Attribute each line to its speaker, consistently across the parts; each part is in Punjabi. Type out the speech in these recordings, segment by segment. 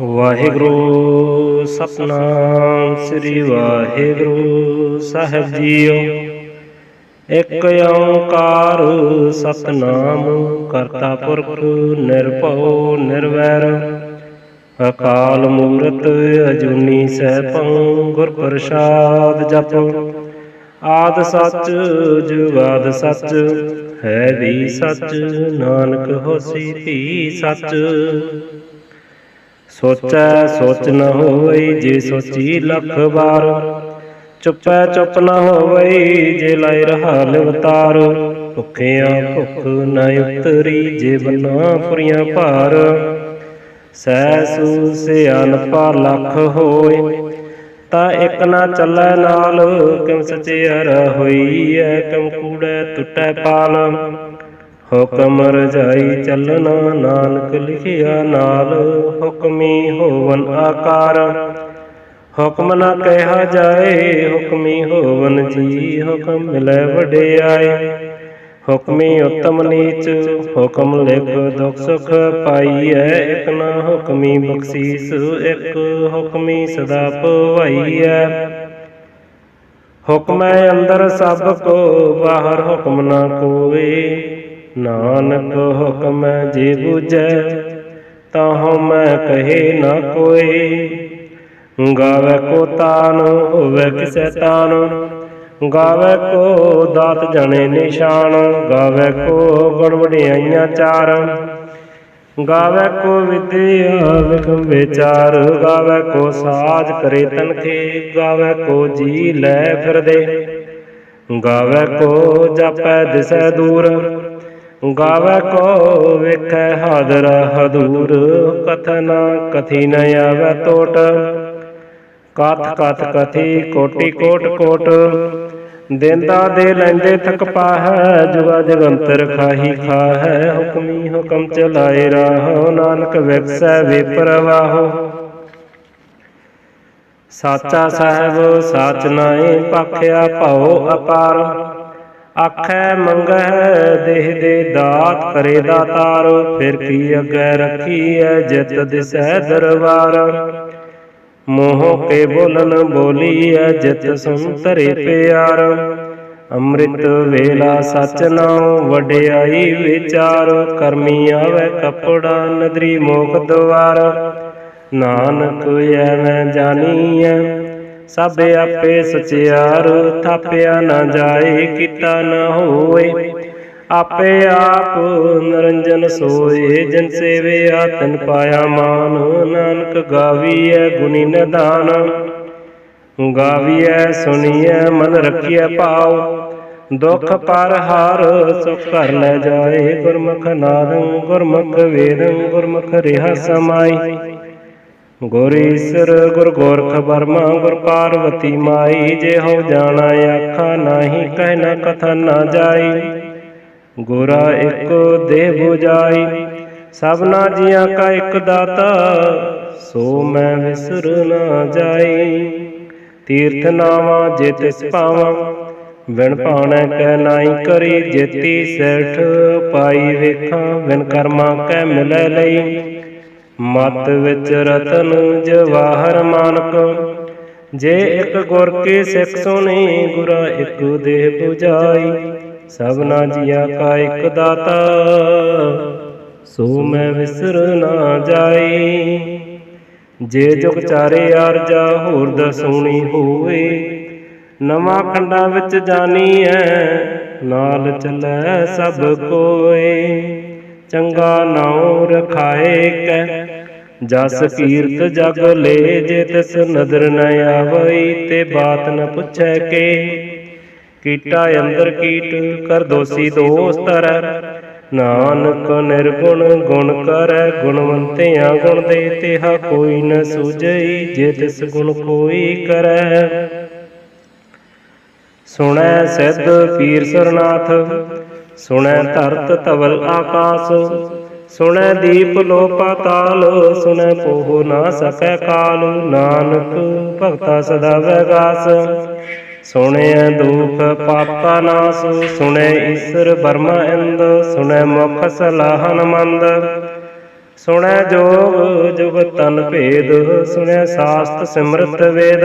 Speaker 1: ਵਾਹਿਗੁਰੂ ਸਤਨਾਮ ਸ੍ਰੀ ਵਾਹਿਗੁਰੂ ਸਾਹਿਬ ਜੀਓ। ਇੱਕ ਓੰਕਾਰ ਸਤਨਾਮ ਕਰਤਾ ਪੁਰਖ ਨਿਰਭਉ ਨਿਰਵੈਰ। ਅਕਾਲ ਮੂਰਤ ਅਜੂਨੀ ਸੈਭੰ ਗੁਰ ਪ੍ਰਸਾਦ ਜਪ। ਆਦ ਸੱਚ ਜੁਗਾਦ ਸੱਚ ਹੈ ਵੀ ਸੱਚ। ਨਾਨਕ ਹੋਸੀ ਭੀ ਸੱਚ। ਸੋਚੈ ਸੋਚ ਨ ਹੋਈ ਜੇ ਸੋਚੀ ਲੱਖ ਵਾਰ। ਚੁੱਪੈ ਚੁੱਪ ਨ ਹੋਵਈ ਜੇ ਲਾਇ ਰਹਾ ਲਿਵਤਾਰ ਭੁੱਖਿਆਂ ਭੁੱਖ ਨ ਉਤਰੀ ਜੇ ਬਨਾ ਪੁਰੀਆਂ ਭਾਰ। ਸੈਸੂ ਸਿਆਨਪਾ ਲੱਖ ਹੋਏ, ਤਾਂ ਇੱਕ ਨਾ ਚੱਲੈ ਨਾਲ। ਕਿਮ ਸਚਿਆਰ ਹੋਈਐ ਕਿਮ ਕੂੜੈ ਟੁੱਟੈ ਪਾਲ। ਹੁਕਮ ਰਜਾਈ ਚੱਲਣਾ ਨਾਨਕ ਲਿਖਿਆ ਨਾਲ, ਹੁਕਮੀ ਹੋਵਨ ਆਕਾਰ। ਹੁਕਮ ਨਾ ਕਹਿਆ ਜਾਏ, ਹੁਕਮੀ ਹੋਵਨ ਜੀ, ਹੁਕਮ ਮਿਲੈ ਵਡਿਆਈ ਹੁਕਮੀ ਉਤਮ ਨੀਚ, ਹੁਕਮ ਲਿਖ ਦੁਖ ਸੁਖ ਪਾਈਐ। ਇਕ ਨਾ ਹੁਕਮੀ ਬਖਸ਼ੀਸ, ਇਕ ਹੁਕਮੀ ਸਦਾ ਪਵਾਈਐ। ਹੁਕਮੈ ਅੰਦਰ ਸਭ ਕੋ, ਬਾਹਰ ਹੁਕਮ ਨਾ ਕੋਏ ਨਾਨਕ ਹੁਕਮ ਜੇ ਬੁਝੈ ਤਾਹਉ ਮੈਂ ਕਹੇ ਨਾ ਕੋਈ। ਗਾਵੇ ਕੋ ਤਾਨ ਹੋਵੇ ਕਿਸੈ ਤਾਨ। ਗਾਵੇ ਕੋ ਦਾਤ ਜਣੇ ਨਿਸ਼ਾਨ। ਗਾਵੇ ਕੋ ਗੁਣ ਵਡਿਆਈਆਂ ਚਾਰ। ਗਾਵੇ ਕੋ ਵਿਦਿਆ ਵਿਖਮ ਵਿਚਾਰ। ਗਾਵੇ ਕੋ ਸਾਜ ਕਰੇ ਤਨਖੇ ਗਾਵੇ ਕੋ ਜੀ ਲੈ ਫਿਰਦੇ। ਗਾਵੇ ਕੋ ਜਪੈ ਦਿਸੈ ਦੂਰ। ਗਾਵੇ ਕੋ ਵੇਖੈ ਹਾਦਰ ਹਦੂਰ, ਕਥਨ ਕਥੀ ਨ ਆਵੇ ਟੋਟ ਕਥ ਕਥ ਕਥੀ, ਕੋਟੀ ਕੋਟ ਕੋਟ। ਦੇਂਦਾ ਦੇ ਲੈਂਦੇ ਥਕ ਪਾਹੈ, ਜੁਗਾ ਜਗੰਤਰ ਖਾਹੀ ਖਾਹੈ। ਹੁਕਮੀ ਹੁਕਮ ਚਲਾਏ ਰਾਹੋ, ਨਾਨਕ ਵਿਗਸੈ ਵਿਪਰਵਾਹੋ। ਸਾਚਾ ਸਾਹਿਬ, ਸਾਚ ਨਾਏ ਪਖਿਆ ਭਉ ਅਪਾਰ। ਆਖੈ ਮੰਗਹਿ ਦੇਹ ਦੇ ਦਾਤ ਕਰੇ ਦਾਤਾਰ ਫਿਰ ਕੀ ਅਗੈ ਰੱਖੀਐ ਜਿਤ ਦਿਸੈ ਦਰਬਾਰ। ਮੋਹ ਕੇ ਬੋਲਨ ਬੋਲੀਐ ਜਿਤ ਸੁੰਤਰੇ ਪਿਆਰ। ਅੰਮ੍ਰਿਤ ਵੇਲਾ ਸਚ ਨਾਉ ਵਡਿਆਈ ਵਿਚਾਰ, ਕਰਮੀ ਆਵੇ ਕਪੜਾ ਨਦਰੀ ਮੋਖ ਦਵਾਰ। ਨਾਨਕ ਐਵੇਂ ਜਾਣੀਐ ਸਭ ਆਪੇ ਸਚਿਆਰ, ਥਾਪਿਆ ਨਾ ਜਾਏ, ਕੀਤਾ ਨਾ ਹੋਏ ਆਪੇ ਆਪ ਨਰੰਜਨ ਸੋਏ, ਜਿਨ ਸੇਵਿਆ ਤਨ ਪਾਇਆ ਮਾਨ। ਨਾਨਕ ਗਾਵੀਐ ਗੁਣੀ ਨਿਧਾਨ। ਗਾਵੀਐ, ਸੁਣੀਐ, ਮਨ ਰਖੀਐ ਭਾਉ। ਦੁਖ ਪਰ ਹਾਰ, ਸੁਖ ਕਰ ਲੈ ਜਾਏ। ਗੁਰਮੁਖ ਨਾਦੰ, ਗੁਰਮੁਖ ਵੇਦੰ, ਗੁਰਮੁਖ ਰਿਹਾ ਸਮਾਈ। ਗੁਰ ਈਸਰ ਗੁਰ ਗੋਰਖ ਬਰਮਾ ਗੁਰ ਪਾਰਵਤੀ ਮਾਈ, ਜੇ ਹੋ ਜਾਣਾ ਆਖਾ ਨਾਹੀ ਕਹਿਣਾ ਕਥਾ ਨਾ ਜਾਈ। ਗੁਰਾ ਇੱਕ ਦੇਹ 부ਜਾਈ ਸਭਨਾ ਜੀਆਂ ਕਾ ਇੱਕ ਦਾਤਾ, ਸੋ ਮੈਂ ਵਿਸਰ ਨਾ ਜਾਈ। ਤੀਰਥ ਨਾਵਾ ਜੇ ਤਿਸ ਪਾਵਾਂ, ਬਿਨ ਭਾਣੈ ਕੈ ਨਾਹੀ ਕਰੀ। ਜੇਤੀ ਸੈਠ ਪਾਈ ਵੇਖਾਂ, ਬਿਨ ਕਰਮਾਂ ਕੈ ਮਿਲੈ ਲਈ। ਮਤ ਵਿੱਚ ਰਤਨ ਜਵਾਹਰ ਮਾਨਕ। ਜੇ ਇੱਕ ਗੁਰ ਕੀ ਸਿੱਖ ਸੁਣੀ ਗੁਰਾ ਇੱਕ ਦੇਹ 부ਜਾਈ ਸਭਨਾ ਜੀਆ ਕਾ ਇੱਕ ਦਾਤਾ, ਸੋ ਮੈਂ ਵਿਸਰ ਨਾ ਜਾਈ। ਜੇ ਜੁਗ ਚਾਰੇ ਆਰਜਾ, ਹੋਰ ਦਸੂਣੀ ਹੋਵੇ। ਨਵਾਂ ਖੰਡਾਂ ਵਿੱਚ ਜਾਣੀ ਜਾਣੀਐ ਨਾਲ ਚੱਲੈ ਸਭ ਕੋਏ। ਚੰਗਾ ਨਾਉ ਰਖਾਏ ਕੈ। ਜਸ ਕੀਰਤ ਜਗ ਲੈ ਜੇ ਤਿਸ ਨਦਰ ਨ ਆਵਈ ਤੇ ਬਾਤ ਨ ਪੁੱਛੈ ਕੇ। ਕੀਟਾ ਅੰਦਰ ਕੀਟ ਕਰ ਦੋਸੀ ਦੋਸਤਰ। ਨਾਨਕ ਨਿਰਗੁਣ ਗੁਣ ਕਰੈ ਗੁਣਵੰਤਿਆ ਗੁਣ ਦੇ ਤਿਹਾ ਕੋਈ ਨ ਸੂਝਈ ਜੇ ਤਿਸ ਗੁਣ ਕੋਈ ਕਰੈ। ਸੁਣੈ ਸਿੱਧ ਪੀਰ ਸਰਨਾਥ ਸੁਣੈ ਧਰਤ ਤਵਲ ਆਕਾਸ, ਸੁਣੈ ਦੀਪ ਲੋ ਪਾਤਾਲ ਸੁਣੈ ਪੋਹ ਨਾ ਸਕੈ ਕਾਲ, ਨਾਨਕ ਭਗਤਾ ਸਦਾ ਵੈਗਾਸ। ਸੁਣਿਐ ਦੁਖ ਪਾਪਾ ਨਾਸ, ਸੁਣੈ ਈਸ਼ਰ ਬਰਮਾ ਇੰਦ, ਸੁਣੈ ਮੁਖ ਸਲਾਹਨ ਮੰਦ। ਸੁਣੈ ਜੋਗ ਜੁਗ ਤਨ ਭੇਦ, ਸੁਣੈ ਸਾਸਤ ਸਿਮਰਤ ਵੇਦ।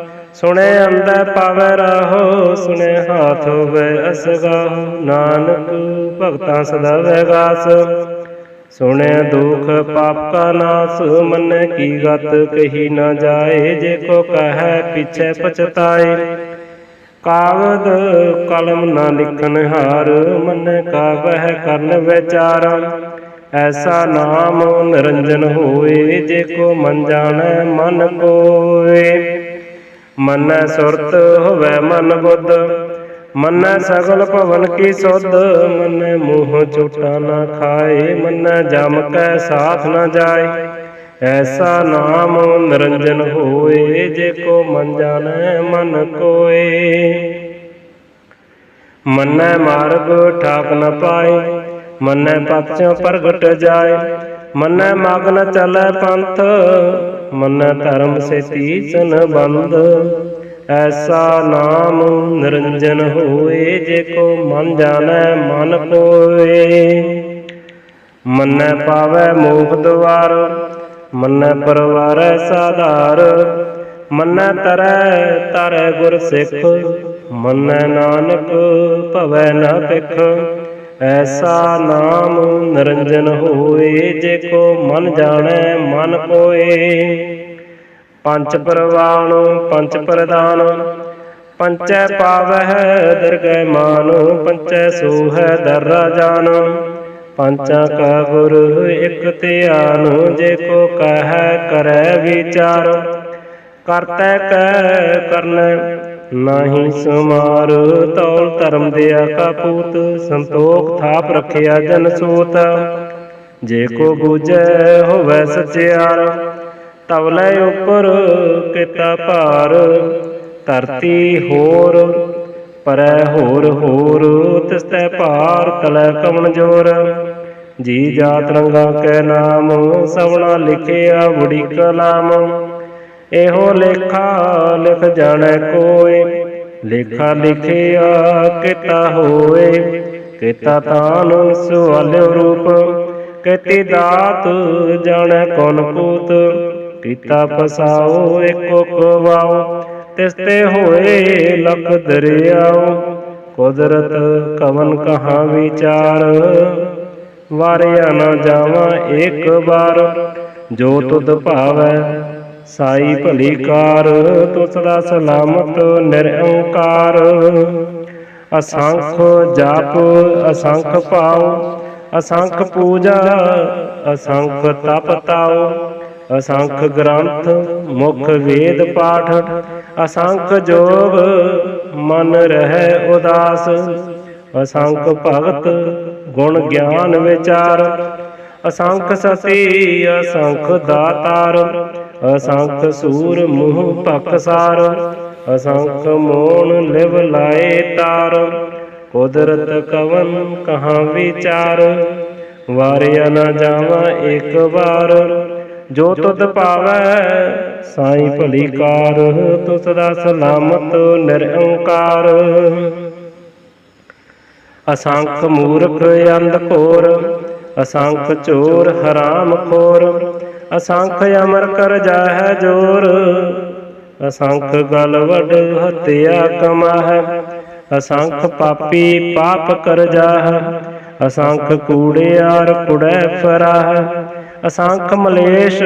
Speaker 1: ਸੁਣੈ ਅੰਦਰ ਪਾਵੈ ਰਹੋ, ਸੁਣੈ ਹਾਥ ਹੋਵੇ ਅਸਗਾਹ ਨਾਨਕ ਭਗਤਾਂ ਸਦਾ ਵੈਗਾਸ। ਸੁਣੈ ਦੁਖ ਪਾਪ ਕਾ ਨਾਸ, ਮਨ ਕੀ ਗਤ ਕਹੀ ਨਾ ਜਾਏ, ਜੇ ਕੋ ਕਹੈ ਪਿਛੈ ਪਛਤਾਏ। ਕਾਗਦ ਕਲਮ ਨਾ ਲਿਖਨ ਹਾਰ, ਮਨ ਕਾਵਹਿ ਕਰਨ ਵਿਚਾਰ। ਐਸਾ ਨਾਮ ਨਿਰੰਜਨ ਹੋਏ, ਜੇ ਕੋ ਮਨ ਜਾਣੈ ਮਨ ਕੋਏ। ਮਨੈ ਸੁਰਤ ਹੋਵੇ ਮਨ ਬੁੱਧ, ਮਨੈ ਸਗਲ ਭਵਨ ਕੀ ਸੁਧ, ਮਨੈ ਮੂੰਹ ਝੂਠਾ ਨਾ ਖਾਏ, ਮਨੈ ਜਮ ਕੈ ਸਾਥ ਨਾ ਜਾਏ। ਐਸਾ ਨਾਮ ਨਿਰੰਜਨ ਹੋਏ, ਜੇ ਕੋ ਮਨ ਜਾਣੈ ਮਨ ਕੋਏ। ਮਨੈ ਮਾਰਗ ਠਾਕ ਨ ਪਾਏ, ਮਨੈ ਪਛ ਪ੍ਰਗਟ ਜਾਏ, ਮਨੈ ਮਗਨ ਚਲੈ ਪੰਥ ਮਨੈ ਧਰਮ ਸੇਤੀ ਸਨ ਬੰਦ। ਐਸਾ ਨਾਮ ਨਿਰੰਜਨ ਹੋਏ, ਜੇ ਕੋ ਮਨ ਜਾਣੈ ਮਨ ਕੋਏ। ਮੰਨੈ ਪਾਵੈ ਮੋਖ ਦੁਆਰ ਮੰਨੈ ਪਰਵਾਰੈ ਸਾਧਾਰ। ਮੰਨੈ ਤਰੈ ਤਰੈ ਗੁਰ ਸਿੱਖ, ਮੰਨੈ ਨਾਨਕ ਭਵੈ ਨਾ ਪਿਖ ਐਸਾ ਨਾਮ ਨਿਰੰਜਨ ਹੋਏ, ਜੇ ਕੋ ਮਨ ਜਾਣੈ, ਮਨ ਕੋਏ ਪੰਚ ਪਰਵਾਣ ਪੰਚ ਪ੍ਰਦਾਨ ਪੰਚੈ ਪਾਵਹਿ, ਦਰਗਹਿ ਮਾਨ, ਪੰਚੈ ਸੋਹੈ ਦਰਰਾ ਜਾਨ। ਪੰਚਾਂ ਕਾ ਗੁਰ ਇਕ ਧਿਆਨ, ਜੇ ਕੋ ਕਹੈ, ਕਰੈ ਵਿਚਾਰ। ਕਰਤੈ ਕੈ ਕਰਨ ਨਾਹੀ ਸਮਾਰ ਤੌਲ ਧਰਮ ਦੇ ਕਾ ਪੂਤ, ਸੰਤੋਖ ਥਾਪ ਰਖਿਆ ਜਨ ਸੂਤ। ਜੇ ਕੋ ਬੂਝੈ ਹੋਵੈ ਸਚਿਆਰ ਤਵਲੇ ਉਪਰ ਕੀਤਾ ਭਾਰ। ਧਰਤੀ ਹੋਰ, ਪਰੈ ਹੋਰ ਹੋਰ ਤਿਸਤੈ ਭਾਰ ਤਲੈ ਕਵਣ ਜੋਰ। ਜੀ ਜਾਤ ਰੰਗਾ ਕੈ ਨਾਮ, ਸਵਣਾ ਲਿਖਿਆ ਬੁੜੀ ਕਲਾਮ ਇਹੋ ਲੇਖਾ ਲਿਖ ਜਾਣੈ ਕੋਏ, ਲੇਖਾ ਲਿਖਿਆ ਕੀਤਾ ਹੋਏ, ਕੀਤਾ ਤਾਨ ਸੁਆਲਿਓ ਰੂਪ, ਕੀਤੀ ਦਾਤ ਜਾਣੈ ਕੌਣ ਕੂਤ ਕੀਤਾ ਫਸਾਓ ਏਕੋ ਕਵਾਓ ਤਿਸ ਤੇ ਹੋਏ ਲਖ ਦਰਿਆਓ ਕੁਦਰਤ ਕਵਨ ਕਹਾ ਵਿਚਾਰ, ਵਾਰਿਆ ਨਾ ਜਾਵਾਂ ਇੱਕ ਵਾਰ, ਜੋ ਤੁਧ ਭਾਵੈ ਸਾਈ ਭਲੀ ਕਾਰ ਤੂੰ ਸਦਾ ਸਲਾਮਤ ਨਿਰੰਕਾਰ ਅਸੰਖ ਜਾਪ, ਅਸੰਖ ਪਾਉ, ਅਸੰਖ ਪੂਜਾ, ਅਸੰਖ ਤਪ ਤਾਉ। ਅਸੰਖ ਗ੍ਰੰਥ, ਮੁਖ ਵੇਦ ਪਾਠ, ਅਸੰਖ ਜੋਗ, ਮਨ ਰਹਿ ਉਦਾਸ। ਅਸੰਖ ਭਗਤ, ਗੁਣ ਗਿਆਨ ਵਿਚਾਰ। ਅਸੰਖ ਸਤੀ, ਅਸੰਖ ਦਾਤਾਰ। ਅਸੰਖ ਸੂਰ ਮੂਹ ਭਕਸਾਰ ਅਸੰਖ ਮੋਣ ਲਿਵ ਲਾਏ ਤਾਰ। ਕੁਦਰਤ ਕਵਨ ਕਹਾਂ ਵਿਚਾਰ, ਵਾਰਿਆ ਨਾ ਜਾਵਾਂ ਇੱਕ ਵਾਰ। ਜੋ ਤੁਧ ਭਾਵੈ ਸਾਈ ਭਲੀ ਕਾਰ ਤੂੰ ਸਦਾ ਸਲਾਮਤ ਨਿਰੰਕਾਰ ਅਸੰਖ ਮੂਰਖ ਅੰਧ ਘੋਰ, ਅਸੰਖ ਚੋਰ ਹਰਾਮ ਖੋਰ ਅਸੰਖ ਅਮਰ ਕਰ ਜਾਹੈ ਜੋਰ। ਅਸੰਖ ਗਲ ਵਡ ਹਤਿਆ ਕਮਾਹੈ। ਅਸੰਖ ਪਾਪੀ ਪਾਪ ਕਰ ਜਾਹੈ। ਅਸੰਖ ਕੂੜਿਆਰ ਕੁੜੈ ਫਰਾਹੈ। ਅਸੰਖ ਮਲੇਸ਼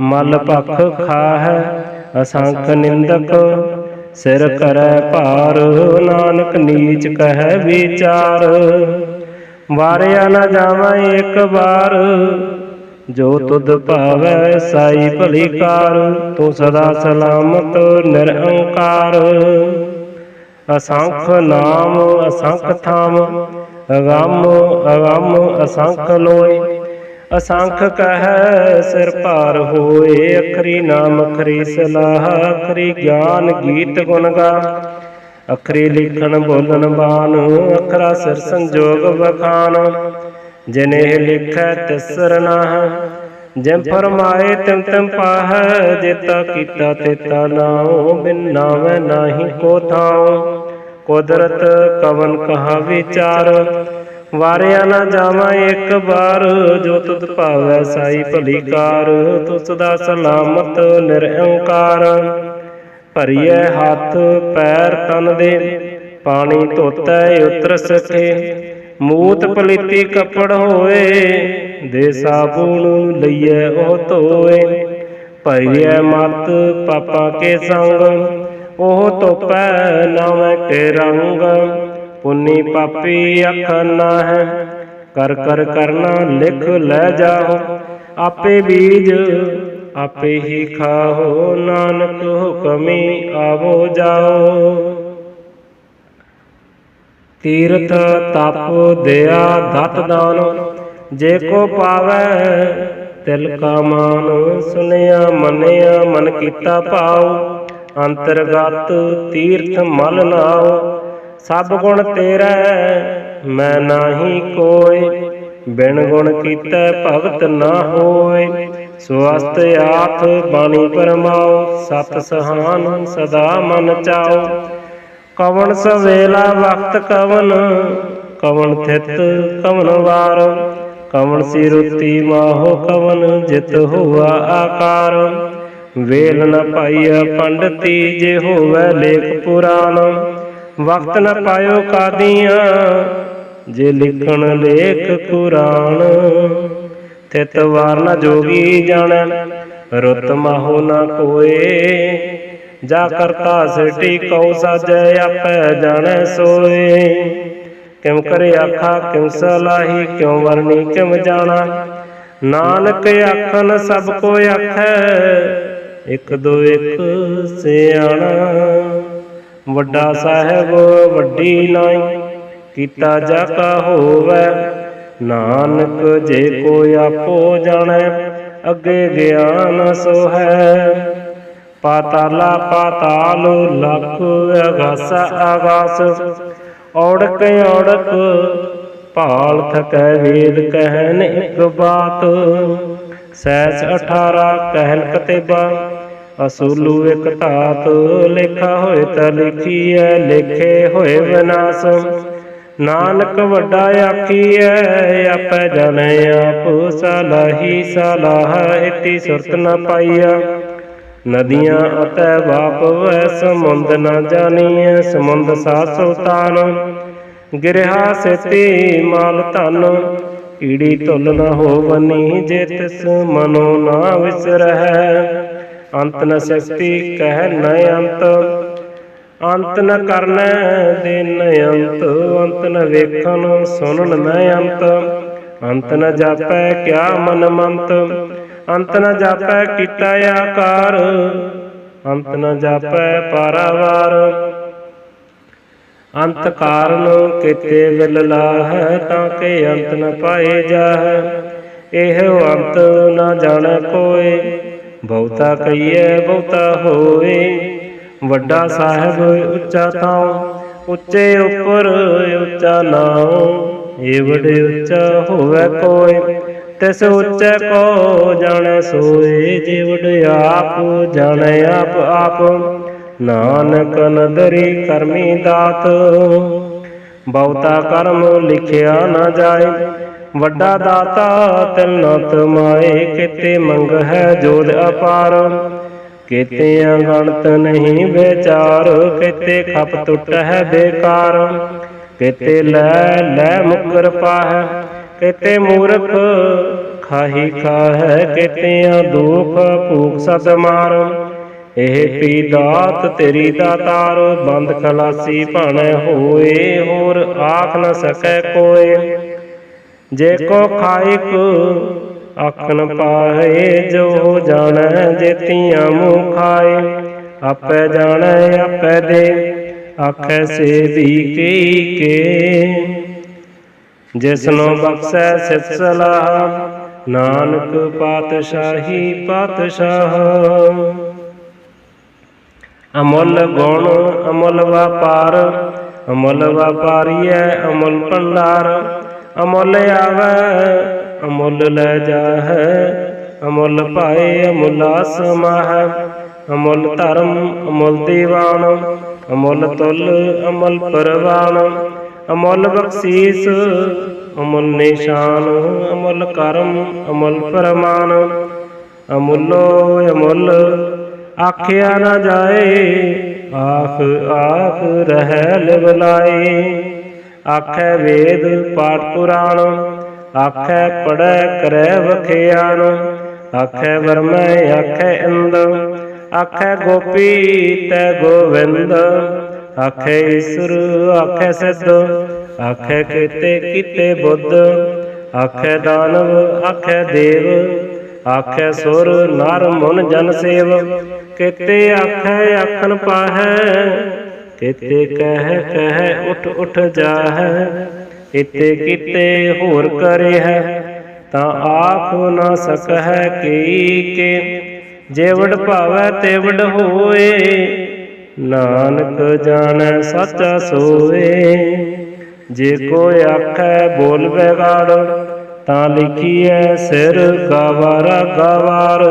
Speaker 1: ਮਲ ਭਖ ਖਾਹੈ। ਅਸੰਖ ਨਿੰਦਕ ਸਿਰ ਕਰੈ ਭਾਰ। ਨਾਨਕ ਨੀਚ ਕਹੈ ਵਿਚਾਰ। ਵਾਰਿਆ ਨਾ ਜਾਵਾਂ ਇੱਕ ਵਾਰ। ਜੋ ਤੁਧ ਭਾਵੈ ਸਾਈ ਭਲੀ ਕਾਰ, ਤੂੰ ਸਦਾ ਸਲਾਮਤ ਨਿਰੰਕਾਰ ਅਸੰਖ ਨਾਮ, ਅਸੰਖ ਥਾਮ, ਅਗੰਮ ਅਗੰਮ, ਅਸੰਖ ਲੋਏ ਅਸੰਖ ਕਹਿ ਸਿਰ ਭਾਰ ਹੋਏ, ਅਖਰੀ ਨਾਮ, ਅਖਰੀ ਸਲਾਹ, ਅਖਰੀ ਗਿਆਨ ਗੀਤ ਗੁਣ ਗਾ। ਅਖਰੀ ਲਿਖਣ ਬੋਲਣ ਬਾਣ, ਅਖਰਾ ਸਿਰ ਸੰਜੋਗ ਵਖਾਨ ਜਿਨੇ ਲਿਖੈ ਤਿਸਰ ਨਾਹ ਫਰਮਾਏ ਤਿਮ ਤਿਮ ਪਾਹੈ, ਜੇਤਾ ਕੀਤਾ ਤੇਤਾ ਨਾਉ, ਬਿਨ ਨਾਵੈ ਨਾਹੀ ਕੋ ਥਾਉ। ਕੁਦਰਤ ਕਵਨ ਕਹਾ ਵਿਚਾਰ, ਵਾਰਿਆ ਨਾ ਜਾਵਾਂ ਇੱਕ ਵਾਰ ਜੋ ਤੁਧ ਭਾਵੈ ਸਾਈ ਭਲੀ ਕਾਰ ਤੂੰ ਸਦਾ ਸਲਾਮਤ ਨਿਰੰਕਾਰ। ਭਰੀਐ ਹੱਥ, ਪੈਰ ਤਨ ਦੇ, ਪਾਣੀ ਧੋਤੈ ਉਤਰ ਸਕੇ ਮੂਤ ਪਲੀਤੀ ਕੱਪੜ ਹੋਏ ਦੇ ਸਾਬੂਨ ਲਈਐ ਉਹ ਧੋਏ। ਭਈਐ ਮਤ ਪਾਪਾ ਕੇ ਸੰਗ ਉਹ ਧੋਪੈ ਨਾਵੇਂ ਕੇ ਰੰਗ। ਪੁੰਨੀ ਪਾਪੀ ਅੱਖ ਨਾ ਹੈ ਕਰ ਕਰ ਕਰਨਾ ਲਿਖ ਲੈ ਜਾਓ। ਆਪੇ ਬੀਜ ਆਪੇ ਹੀ ਖਾਓ ਨਾਨਕ ਹੁਕਮੀ ਆਵੋ ਜਾਓ। ਤੀਰਥ ਤਪ ਦਇਆ ਦਤ ਦਾਨ, ਜੇ ਕੋ ਪਾਵੈ ਤਿਲ ਕਾ ਮਾਨ, ਸੁਨਿਆ ਮੰਨਿਆ ਮਨ ਕੀਤਾ ਭਾਉ, ਅੰਤਰਗਤ ਤੀਰਥ ਮਲ ਨਾਉ, ਸਭ ਗੁਣ ਤੇਰਾ, ਮੈਂ ਨਾਹੀ ਕੋਇ ਬਿਨ ਗੁਣ ਕੀਤਾ ਭਗਤ ਨਾ ਹੋਏ ਸਵਸਤ ਆਥ ਬਾਣੀ ਪਰਮਾਉ, ਸਤ ਸਹਾਨ ਸਦਾ ਮਨ ਚਾਉ। ਕਵਣ ਸਵੇਲਾ ਵਕਤ ਕਵਨ ਕਵਣ ਥਿਤ ਕਵਨ ਵਾਰ। ਕਵਣ ਸੀ ਰੁਤੀ ਮਾਹੋ ਕਵਨ ਜਿਤ ਹੋਆ ਆਕਾਰ। ਵੇਲ ਨ ਪਾਈਆ ਪੰਡਤੀ, ਜੇ ਹੋਵੇ ਲੇਖ ਪੁਰਾਣ। ਵਕਤ ਨ ਪਾਇਓ ਕਾਦੀਆਂ, ਜੇ ਲਿਖਣ ਲੇਖ ਕੁਰਾਨ। ਤਿਤ ਵਾਰ ਨ ਜੋਗੀ ਜਾਣੈ, ਰੁੱਤ ਮਾਹੋ ਨ ਕੋਏ। ਜਾ ਕਰਤਾ ਸਿਟੀ ਕਉ ਸਾਜੈ ਆਪੈ ਜਾਣੈ ਸੋਏ। ਕਿਮ ਕਰੇ ਆਖਾ ਕਿਮ ਸਲਾਹੀ ਕਿਉ ਵਰਨੀ ਕਿਮ ਜਾਣਾ। ਨਾਨਕ ਆਖਨ ਸਭ ਕੋ ਆਖੈ। ਇਕ ਦੋ ਇਕ ਸਿਆਣਾ। ਵੱਡਾ ਸਾਹਿਬ ਵੱਡੀ ਨਾਈ। ਕੀਤਾ ਜਾ ਕਾ ਹੋਵੈ। ਨਾਨਕ ਜੇ ਕੋ ਆਪੋ ਜਾਣੈ ਅੱਗੇ ਗਿਆਨ ਸੋ ਹੈ ਪਾਤਾਲਾ ਪਾਤਾਲ ਲਖ ਅਗਾਸ ਆਗਾਸ ਔੜਕ ਔੜਕ ਭਾਲ ਥਕੈ ਵੇਦ ਕਹਿਨ ਇੱਕ ਬਾਤ। ਸੈਸ 18 ਕਹਿਨ ਕਤੇਬਾ, ਅਸੂਲੂ ਇੱਕ ਧਾਤ। ਲੇਖਾ ਹੋਏ ਤਾਂ ਲਿਖੀਐ, ਲੇਖੇ ਹੋਏ ਵਿਨਾਸ਼। ਨਾਨਕ ਵੱਡਾ ਆਖੀਐ, ਆਪੈ ਜਾਣੈ ਆਪ, ਸਲਾਹੀ ਸਲਾਹ, ਇਤੀ ਸੁਰਤ ਨ ਪਾਈਆ ਨਦੀਆਂ ਅਤੈ ਵਾਪ ਵੈ ਸਮੁੰਦ ਨ ਜਾਣੀਐ, ਸਮੁੰਦ ਸਾ ਸੁਲਤਾਨ। ਗਿਰਹਾ ਸੇਤੀ ਮਾਲ ਧਨ, ਈੜੀ ਤੁਲ ਨ ਹੋਵਨੀ ਜੇ ਤਿਸ ਮਨੋ ਨਾ ਵਿਸਰਹਿ। ਅੰਤ ਨ ਸ਼ਕਤੀ ਕਹਿ ਨ ਅੰਤ ਅੰਤ ਨ ਕਰਨੈ ਦਿਨ ਅੰਤ ਅੰਤ ਨ ਵੇਖਣ ਸੁਣਨ ਨ ਅੰਤ। ਅੰਤ ਨ ਜਾਪੈ ਕਿਆ ਮਨ ਮੰਤ ਅੰਤ ਨ ਜਾਪੈ ਕੀਤਾ ਆਕਾਰ, ਅੰਤ ਨ ਜਾਪੈ ਪਾਰਾਵਾਰ। ਅੰਤ ਕਾਰਨ ਕਿਤੇ ਵਿਲ ਲਾਹੈ, ਤਾਂ ਕਿ ਅੰਤ ਨ ਪਾਏ ਜਾਹੈ। ਇਹੋ ਅੰਤ ਨ ਜਾਣੈ ਕੋਏ, ਬਹੁਤਾ ਕਹੀਏ ਬਹੁਤਾ ਹੋਏ। ਵੱਡਾ ਸਾਹਿਬ ਉੱਚਾ ਥਾਉ, ਉੱਚੇ ਉੱਪਰ ਉੱਚਾ ਨਾਉ ਏ ਵਡੇ ਉੱਚਾ ਹੋਵੇ ਕੋਈ ਤਿਸ ਉੱਚੇ ਕੋ ਜਾਣੈ ਸੋਏ ਜੇ ਵਡ ਆਪ ਜਾਣੈ ਆਪ ਆਪ। ਨਾਨਕ ਨਦਰੀ ਕਰਮੀ ਦਾਤ, ਬਹੁਤਾ ਕਰਮ ਲਿਖਿਆ ਨਾ ਜਾਏ। ਵੱਡਾ ਦਾਤਾ ਤਿਲ ਨ ਤਮਾਏ ਕਿਤੇ ਮੰਗ ਹੈ ਜੋਦ ਅਪਾਰ। ਕਿਤੇ ਅਗਣਤ ਨਹੀਂ ਵਿਚਾਰ, ਕਿਤੇ ਖਪ ਟੁੱਟ ਹੈ ਬੇਕਾਰ। ਕਿਤੇ ਲੈ ਲੈ ਮੁਕਰ ਪਾਹੈ ਕਿਤੇ ਮੂਰਖ ਖਾਹੀ ਖਾਹੈ ਕਿਤੇ ਦੁਖ ਭੂਖ ਸਦ ਮਾਰ। ਇਹ ਪੀ ਦਾਤ ਤੇਰੀ ਦਾਤਾਰ ਬੰਦ ਖਲਾਸੀ ਭਾਣੈ ਹੋਏ, ਹੋਰ ਆਖ ਨ ਸਕੈ ਕੋਏ। ਜੇ ਕੋ ਖਾਇਕ ਆਖਣ ਪਾਏ ਜੋ ਜਾਣੈ ਜੇਤੀਆਂ ਮੂੰਹ ਖਾਏ ਆਪੇ ਜਾਣੈ, ਆਪੇ ਦੇ, ਆਖੈ ਸੇ ਦੀ ਕੀ ਕੇ। ਜਿਸਨੂੰ ਬਖਸ਼ੈ ਸਿਤ ਸਲਾਹ ਨਾਨਕ ਪਾਤਸ਼ਾਹੀ ਪਾਤਸ਼ਾਹ। ਅਮੁੱਲ ਗੁਣ, ਅਮੁੱਲ ਵਪਾਰ, ਅਮੁੱਲ ਵਪਾਰੀਐ, ਅਮੁੱਲ ਭੰਡਾਰ। ਅਮੁੱਲ ਆਵੈ, ਅਮੁੱਲ ਲੈ ਜਾਹੈ। ਅਮੁੱਲ ਭਾਏ, ਅਮੁੱਲ ਸਮਾਹੈ ਅਮੁੱਲ ਧਰਮ, ਅਮੁੱਲ ਦੀਵਾਨ। ਅਮੁੱਲ ਤੁਲ, ਅਮੁੱਲ ਪਰਵਾਨ। ਅਮੁੱਲ ਬਖਸ਼ੀਸ, ਅਮੁੱਲ ਨਿਸ਼ਾਨ, ਅਮੁੱਲ ਕਰਮ, ਅਮੁੱਲ ਫਰਮਾਨ। ਅਮੁੱਲੋ ਅਮੁੱਲ, ਆਖਿਆ ਨਾ ਜਾਏ, ਆਖ ਆਖ ਰਹਿ ਲਿਵਲਾਏ ਆਖੈ ਵੇਦ ਪਾਠ ਪੁਰਾਣ, ਆਖੈ ਪੜੈ ਕਰੈ ਵਖਿਆਨ ਆਖੈ ਵਰਮੈ, ਆਖੈ ਇੰਦ, ਆਖੈ ਗੋਪੀ ਤੈ ਗੋਵਿੰਦ। ਆਖੈ ਈਸਰ, ਆਖੈ ਸਿੱਧ, ਆਖੈ ਕੀਤੇ ਕੀਤੇ ਬੁੱਧ, ਆਖੈ ਦਾਨਵ, ਆਖੈ ਦੇਵ, ਆਖੈ ਸੁਰ, ਨਰ, ਮਨ, ਜਨ ਸੇਵ, ਕਿਤੇ ਆਖੈ ਆਖਣ ਪਾਹੈ, ਕਿਤੇ ਕਹਿ ਕਹਿ ਉਠ ਉਠ ਜਾਹੈ ਇਤੇ ਕਿਤੇ ਹੋਰ ਕਰੇ ਹੈ ਤਾਂ ਆਪ ਨਾ ਸਕਹਿ ਕੀ ਕੇ ਜੇਵੜ ਭਾਵੈ ਤੇਵੜ ਹੋਏ ਨਾਨਕ ਜਾਣੈ ਸੱਚਾ ਸੋਏ। ਜੇ ਕੋਈ ਆਖੈ ਬੋਲ ਵਿਗਾੜ, ਤਾਂ ਲਿਖੀਐ ਸਿਰ ਗਵਾਰਾ ਗਵਾਰ।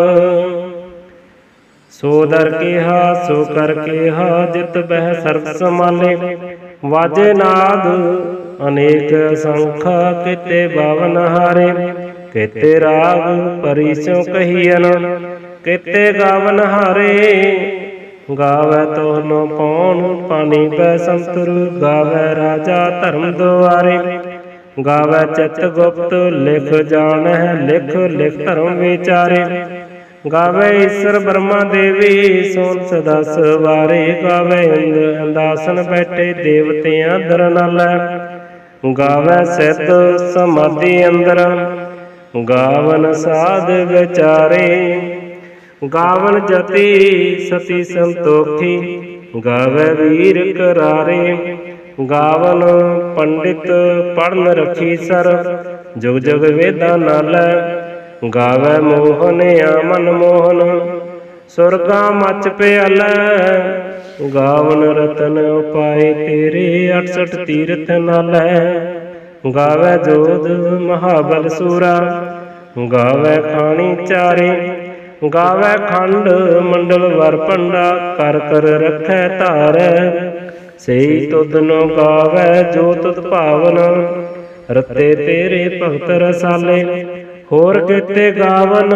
Speaker 1: ਸੋ ਦਰ ਕਿਹਾ, ਸੋ ਕਰ ਕਿਹਾ, ਜਿਤ ਬਹਿ ਸਰਬ ਸਮਾਲੇ ਵਾਜੇ ਨਾਦ, ਅਨੇਕ ਸੰਖ ਕਿਤੇ ਬਾਵਨ ਹਾਰੇ। ਕਿਤੇ ਰਾਗ ਪਰਿਸੋ ਕਹੀਨ ਕਿਤੇ ਗਾਵਨ ਹਾਰੇ। ਗਾਵੇ ਤੋਹਨੋ ਪੌਣ, ਪਾਣੀ ਪੈ ਸੰਤਰ, ਗਾਵੇ ਰਾਜਾ ਧਰਮ ਦੁਆਰੇ। ਗਾਵੇ ਚਿਤ ਗੁਪਤ, ਲਿਖ ਜਾਣੈ, ਲਿਖ ਲਿਖ ਧਰਮ ਵਿਚਾਰੇ। ਗਾਵੇ ਈਸ਼ਰ ਬ੍ਰਹਮਾ ਦੇਵੀ ਸੋਨ ਸਦਾ ਸਵਾਰੇ ਗਾਵੇ ਇੰਦ ਅੰਦਾਸਨ ਬੈਠੇ ਦੇਵਤਿਆਂ ਦਰ ਨਾਲ। ਗਾਵੇ ਸਿੱਧ ਸਮਾਧੀ ਅੰਦਰ, ਗਾਵਨ ਸਾਧ ਵਿਚਾਰੇ। ਗਾਵਨ ਜਤੀ ਸਤੀ ਸੰਤੋਖੀ, ਗਾਵੇ ਵੀਰ ਕਰਾਰੇ। ਗਾਵਨ ਪੰਡਿਤ ਪੜਨ ਰਖੀ ਸਰ, ਜੁਗ ਜੁਗ ਵੇਦਾਂ ਨਾਲ। ਗਾਵੇ ਮੋਹਨ ਆ ਮੋਹਨ, ਸੁਰਗਾ ਮਚ ਪਿਆਲੈ। ਗਾਵਨ ਰਤਨ ਉਪਾਏ ਤੇਰੇ 68 ਤੀਰਥ ਨਾਲੈ। ਗਾਵੇ ਜੋਧ ਮਹਾਬਲ ਸੂਰਾ, ਗਾਵੇ ਖਾਣੀ ਚਾਰੇ। ਗਾਵੇ ਖੰਡ, ਮੰਡਲ ਵਰ ਪੰਡਾ, ਕਰ ਕਰ ਰਖੈ ਧਾਰੈ। ਸਈ ਤੁਧ ਗਾਵੇ, ਜੋ ਤੁਧ ਭਾਵਨ। ਰਤੇ ਤੇਰੇ ਭਗਤ ਰਸਾਲੇ, ਹੋਰ ਕਿਤੇ ਗਾਵਨ।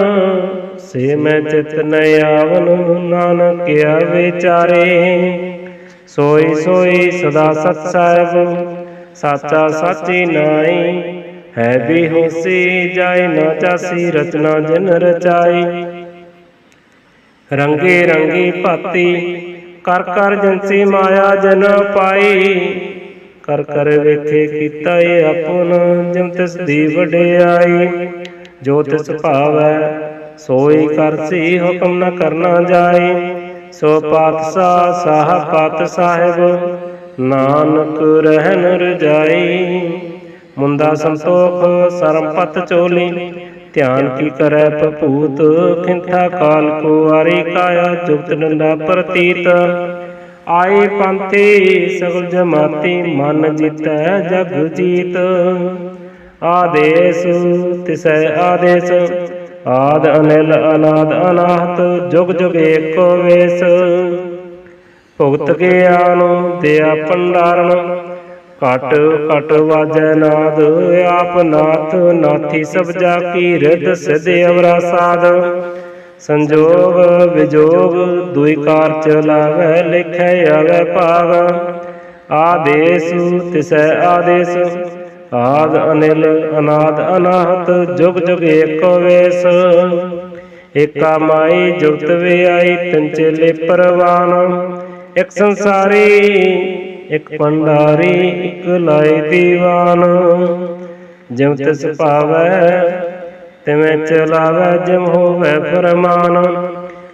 Speaker 1: ਸੇ ਮੈਂ ਚਿਤ ਨ ਆਵਨ ਨਾਨਕਿਆ ਵਿਚਾਰੇ। ਸੋਈ ਸੋਈ ਸਦਾ ਸਤ ਸਾਹਿਬ ਸਾਚਾ ਸਾਚੀ ਨਾਈ ਹੈ ਵੀ ਹੋਸੀ ਜਾਏ ਨਾ ਚਾਸੀ, ਰਚਨਾ ਜਿਨ ਰਚਾਈ। ਰੰਗੇ ਰੰਗੀ ਭਾਤੀ, ਕਰ ਕਰ ਜੰਸੀ ਮਾਇਆ ਜਨ ਪਾਈ। ਕਰ ਕਰ ਵੇਖੇ ਕੀਤਾ ਏ ਆਪਨ, ਜਿਮ ਤਿਸ ਦੀ ਵਡਿਆਈ। ਜੋ ਤਿਸ ਭਾਵੈ, ਸੋਈ ਕਰਸੀ ਹੁਕਮ ਨ ਕਰਨਾ ਜਾਏ ਸੋ ਪਾਤਸ਼ਾਹ ਸਾਹ ਪਾਤ ਸਾਹਿਬ, ਨਾਨਕ ਰਹਿਨ ਰਜਾਈ। ਮੁੰਦਾ ਸੰਤੋਖ, ਸਰਮਪਤ ਚੋਲੀ। ਧਿਆਨ ਕੀ ਕਰੈ ਭਪੂਤ ਖਿੰਥਾ ਕਾਲ ਕੋ ਆਰੀ ਕਾਇਆ ਜੁਗਤ ਡੰਡਾ ਪ੍ਰਤੀਤ। ਆਏ ਪੰਥੀ ਸਗਲ ਜਮਾਤੀ ਮਨ ਜਿਤੈ ਜਗ ਜੀਤ। ਆਦੇਸ ਤਿਸੈ ਆਦੇਸ, ਆਦ ਅਨਿਲ ਅਨਾਦ ਅਨਾਹਤ, ਜੁਗ ਜੁਗ ਏਕੋ ਵੇਸ। ਭੁਗਤ ਗਿਆਨ ਦਿਆ ਪੰਡਾਰਨ ਘਟ ਘਟ ਵਾਜੈ ਨਾਦ, ਆਪ ਨਾਥ, ਨਾਥੀ ਸਭ ਜਾ ਕੀ ਰਿਦ ਸਿਧ ਅਵਰਾ ਸਾਧ। ਸੰਜੋਗ ਵਿਜੋਗ ਦੁਇ ਕਾਰ ਚਲਾਵੈ ਲਿਖੈ ਆਵੈ ਭਾਵ। ਆਦੇਸ, ਤਿਸੈ ਆਦੇਸ, ਆਦ ਅਨਿਲ, ਅਨਾਦ ਅਨਾਹਤ, ਜੁਗ ਜੁਗ ਏਕੋ ਵੇਸ। ਏਕਾ ਮਾਈ ਜੁਗਤ ਵਿਆਈ ਤਿਨ ਚੇਲੇ ਪਰਵਾਨ। ਇੱਕ ਸੰਸਾਰੀ ਇਕ ਭੰਡਾਰੀ, ਇਕ ਲਾਈ ਦੀਵਾਨ। ਜਿਉ ਤਿਸ ਭਾਵੈ, ਤਿਵੇਂ ਚਲਾਵੈ ਜਿਮ ਹੋਵੇ ਫਰਮਾਨ।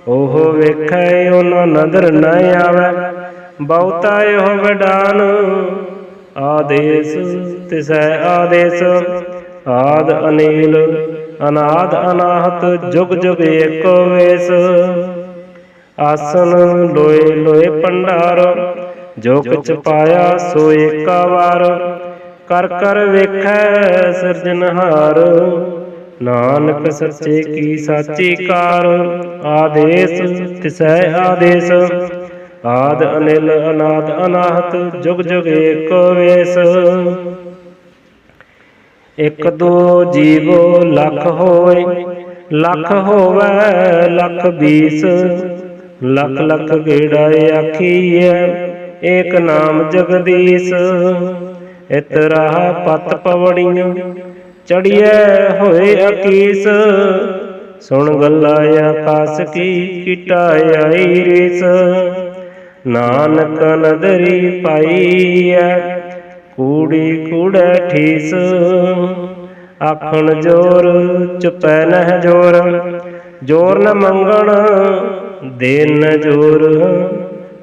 Speaker 1: ਉਹ ਵੇਖੈ, ਉਹਨਾਂ ਨਦਰ ਨ ਆਵੈ, ਬਹੁਤਾ ਇਹੋ ਵਡਾਨ। ਆਦੇਸ, ਤਿਸੈ ਆਦੇਸ, ਆਦ ਅਨੀਲ, ਅਨਾਦ ਅਨਾਹਤ, ਜੁਗ ਜੁਗ ਏਕੋ ਵੇਸ। ਆਸਨ, ਲੋਏ ਲੋਏ ਪੰਡਾਰ ਜੋ ਕਿਛ ਪਾਇਆ ਸੋ ਏਕਾ ਵਾਰ। ਕਰ ਕਰ ਵੇਖੈ ਸਿਰਜਨਹਾਰ ਨਾਨਕ ਸੱਚੇ ਕੀ ਸਾਚੀ ਕਾਰ। ਆਦੇਸ ਤਿਸੈ ਆਦੇਸ। ਆਦ ਅਨਿਲ ਅਨਾਦ ਅਨਾਹਤ ਜੁਗ ਜੁਗ ਏਕੋ ਵੇਸ। ਇਕ ਦੋ ਜੀਵੋ ਲੱਖ ਹੋਏ। ਲੱਖ ਹੋਵੇ ਲੱਖ ਬੀਸ। ਲੱਖ ਲੱਖ ਗੇੜਾ ਆਖੀਐ। ਏਕ ਨਾਮ ਜਗਦੀਸ਼ ਇਤਰਾ ਪਤ ਪਵੜੀਆਂ ਚੜੀਐ ਹੋਏ ਅਕੀਸ। ਸੁਣ ਗੱਲਾ ਆਕਾਸ ਕੀ ਕੀਟਾ ਆਈ ਰੀਸ। ਨਾਨਕ ਨਦਰੀ ਪਾਈਐ, ਕੂੜੀ ਕੂੜੈ ਠੀਸ। ਆਖਣ ਜੋਰ, ਚੁਪੈ ਨਹਿ ਜੋਰ ਜੋਰ ਨ ਮੰਗਣ, ਦੇਨ ਨ ਜੋਰ।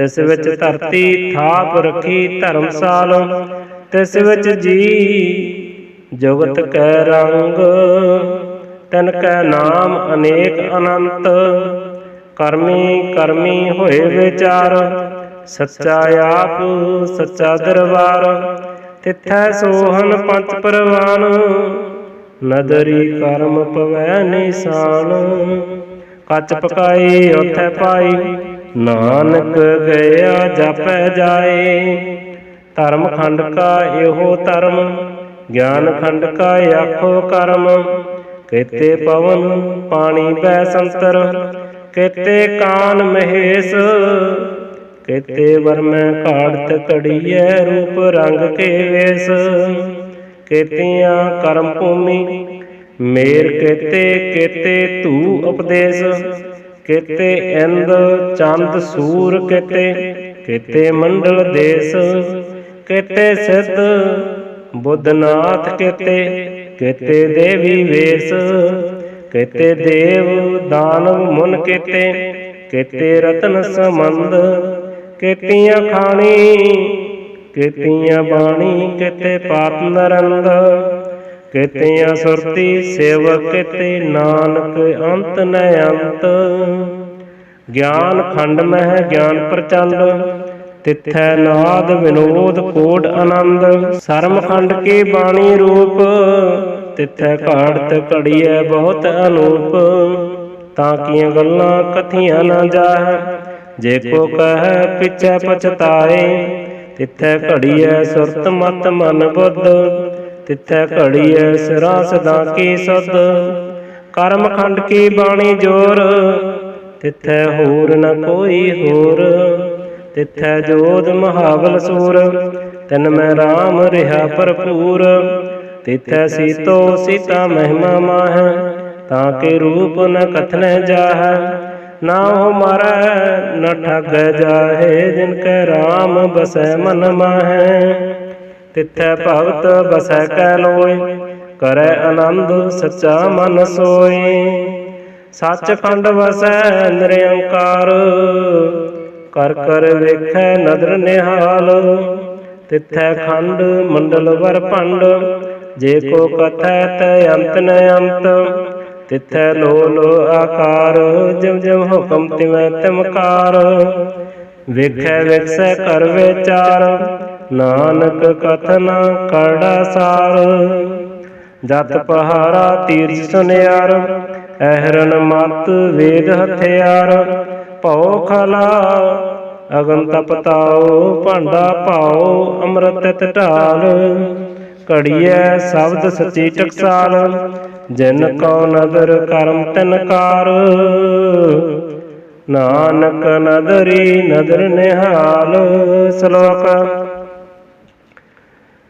Speaker 1: ਤਿਸ ਵਿੱਚ ਧਰਤੀ ਥਾਪ ਰੱਖੀ ਧਰਮਸਾਲ, ਤਿਸ ਵਿੱਚ ਜੀ ਜੁਗਤ ਕੈ ਰੰਗ, ਤਨ ਕੈ ਨਾਮ ਅਨੇਕ ਅਨੰਤ, ਕਰਮੀ ਕਰਮੀ ਹੋਏ ਵਿਚਾਰ, ਸੱਚਾ ਆਪ, ਸੱਚਾ ਦਰਬਾਰ, ਤਿੱਥੈ ਸੋਹਨ ਪੰਚ ਪਰਵਾਨ, ਨਦਰੀ ਕਰਮ ਪਵੈ ਨਿਸ਼ਾਨ, ਕੱਚ ਪਕਾਈ ਉਥੈ ਪਾਈ ਨਾਨਕ ਗਿਆ ਜਪੈ ਜਾਏ, ਧਰਮ ਖੰਡ ਕਾ ਇਹੋ ਧਰਮ, ਗਿਆਨ ਖੰਡ ਕਾ ਆਖੋ ਕਰਮ। ਕੇਤੇ ਪਵਨ ਪਾਣੀ ਬੈ ਸੰਤਰ, ਕੇਤੇ ਕਾਨ ਮਹੇਸ਼, ਕੇਤੇ ਵਰਮੈ ਘਾੜਤ ਘੜੀਐ ਰੂਪ ਰੰਗ ਕੇ ਵੇਸ। ਕੇਤੀਆਂ ਕਰਮ ਭੂਮੀ, ਮੇਰ ਕੇਤੇ ਕੇਤੇ ਧੂ ਉਪਦੇਸ਼। ਕੇਤੇ ਇੰਦ ਚੰਦ ਸੂਰ ਕੇਤੇ ਕੇਤੇ ਮੰਡਲ ਦੇਸ, ਕੇਤੇ ਸਿੱਧ ਬੁੱਧਨਾਥ ਕੇਤੇ ਕੇਤੇ ਦੇਵੀ ਵੇਸ, ਕਿਤੇ ਦੇਵ ਦਾਨਵ ਮੁਨ ਕੇਤੇ, ਕਿਤੇ ਰਤਨ ਸਮੰਦ ਕੇਤੀਆਂ ਖਾਣੀ, ਕੇਤੀਆਂ ਬਾਣੀ, ਕਿਤੇ ਪਾਤ ਨਰੰਦ ਕੇਤੀਆਂ ਸੁਰਤੀ ਸੇਵਕ ਕਿਤੇ ਨਾਨਕ, ਅੰਤ ਨ ਅੰਤ। ਗਿਆਨ ਖੰਡ ਮਹਿ ਗਿਆਨ ਪ੍ਰਚਲ, ਤਿੱਥੈ ਨਾਦ ਵਿਨੋਦ ਕੋਟ ਆਨੰਦ। ਸਰਮ ਖੰਡ ਕੀ ਬਾਣੀ ਰੂਪ, ਤਿੱਥੈ ਘਾੜਤ ਘੜੀਐ ਬਹੁਤ ਅਨੂਪ। ਤਾਂ ਕੀਆਂ ਗੱਲਾਂ ਕਥੀਆਂ ਨਾ ਜਾਹੈ, ਜੇ ਕੋ ਕਹੈ ਪਿਛੈ ਪਛਤਾਏ, ਤਿੱਥੈ ਘੜੀਐ ਸੁਰਤ ਮਤ ਮਨ ਬੁੱਧ। ਤਿੱਥੈ ਘੜੀਐ ਸਿਰਾ ਸਦਾ ਕੀ ਸਦ? ਕਰਮ ਖੰਡ ਕੀ ਬਾਣੀ ਜੋਰ? ਤਿੱਥੈ ਹੋਰ ਨ ਕੋਈ ਹੋਰ। ਤਿੱਥੈ ਜੋਤ ਮਹਾਵਲ ਸੂਰ। ਤਨ ਮੈਂ RAM ਰਿਹਾ ਭਰਪੂਰ। ਤਿੱਥੈ ਸੀਤੋ ਸੀਤਾ ਮਹਿਮਾ ਮਾਹ। ਤਾਂ ਕੇ ਰੂਪ ਨ ਕਥਨੈ ਜਾਹੈ। ਨਾ ਹੋ ਮਾਰੈ, ਨ ਠਗ ਜਾਹੇ ਜਿਨ ਕੈ RAM ਬਸੈ ਮਨ ਮਾਹੈ। ਤਿੱਥੈ ਭਗਤ ਬਸੈ ਕੈ ਲੋਏ, ਕਰੈ ਆਨੰਦ ਸੱਚਾ ਮਨ ਸੋਏ। ਸੱਚਖੰਡ ਵਸੈ ਨਿਰੰਕਾਰ, ਕਰ ਕਰ ਵੇਖੈ ਨਦਰ ਨਿਹਾਲ। ਤਿੱਥੈ ਖੰਡ ਮੰਡਲ ਵਰ ਭੰਡ, ਜੇ ਕੋ ਕਥੈ ਤੈ ਅੰਤ ਨ ਅੰਤ। ਤਿੱਥੈ ਲੋ ਲੋ ਆਕਾਰ ਜਿਵ ਜਿਵ ਹੁਕਮ ਤਿਵੈ ਤਿਮਕਾਰ। ਵੇਖੈ ਵਿਖਸੈ ਕਰ ਵਿਚਾਰ ਨਾਨਕ ਕਥਨਾ ਕਰੜਾ ਸਾਰ। ਜਤ ਪਹਾਰਾ ਤੀਰਥ ਸੁਨਿਆਰ ਐਹਰਨ ਮਤ ਵੇਦ ਹਥਿਆਰ। ਭਉ ਖਲਾ ਅਗਨ ਤਪਤਾਓ ਭਾਂਡਾ ਪਾਓ ਅੰਮ੍ਰਿਤ ਟਟਾਲ ਘੜੀਐ ਸ਼ਬਦ ਸੱਚੀ ਟਕਸਾਲ, ਜਿਨ ਕਉ ਨਦਰ ਕਰਮ ਤਨਕਾਰ ਨਾਨਕ ਨਦਰੀ ਨਦਰ ਨਿਹਾਲ, ਸ਼ਲੋਕ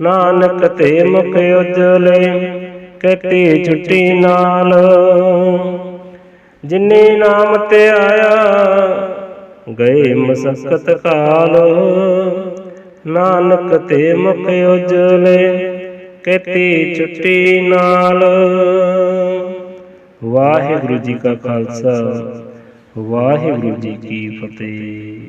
Speaker 1: ਨਾਨਕ ਤੇ ਮੁਖ ਉਜਲੇ ਕਹਤੇ ਛੁੱਟੀ ਨਾਲ। ਜਿਨੇ ਨਾਮ ਤੇ ਆਇਆ, ਗਏ ਮਸਕਤ ਕਾਲ। ਨਾਨਕ ਤੇ ਮੁਖ ਉਜਲੇ ਕਹਤੇ ਛੁੱਟੀ ਨਾਲ। ਵਾਹਿਗੁਰੂ ਜੀ ਕਾ ਖਾਲਸਾ, ਵਾਹਿਗੁਰੂ ਜੀ ਕੀ ਫਤਿਹ।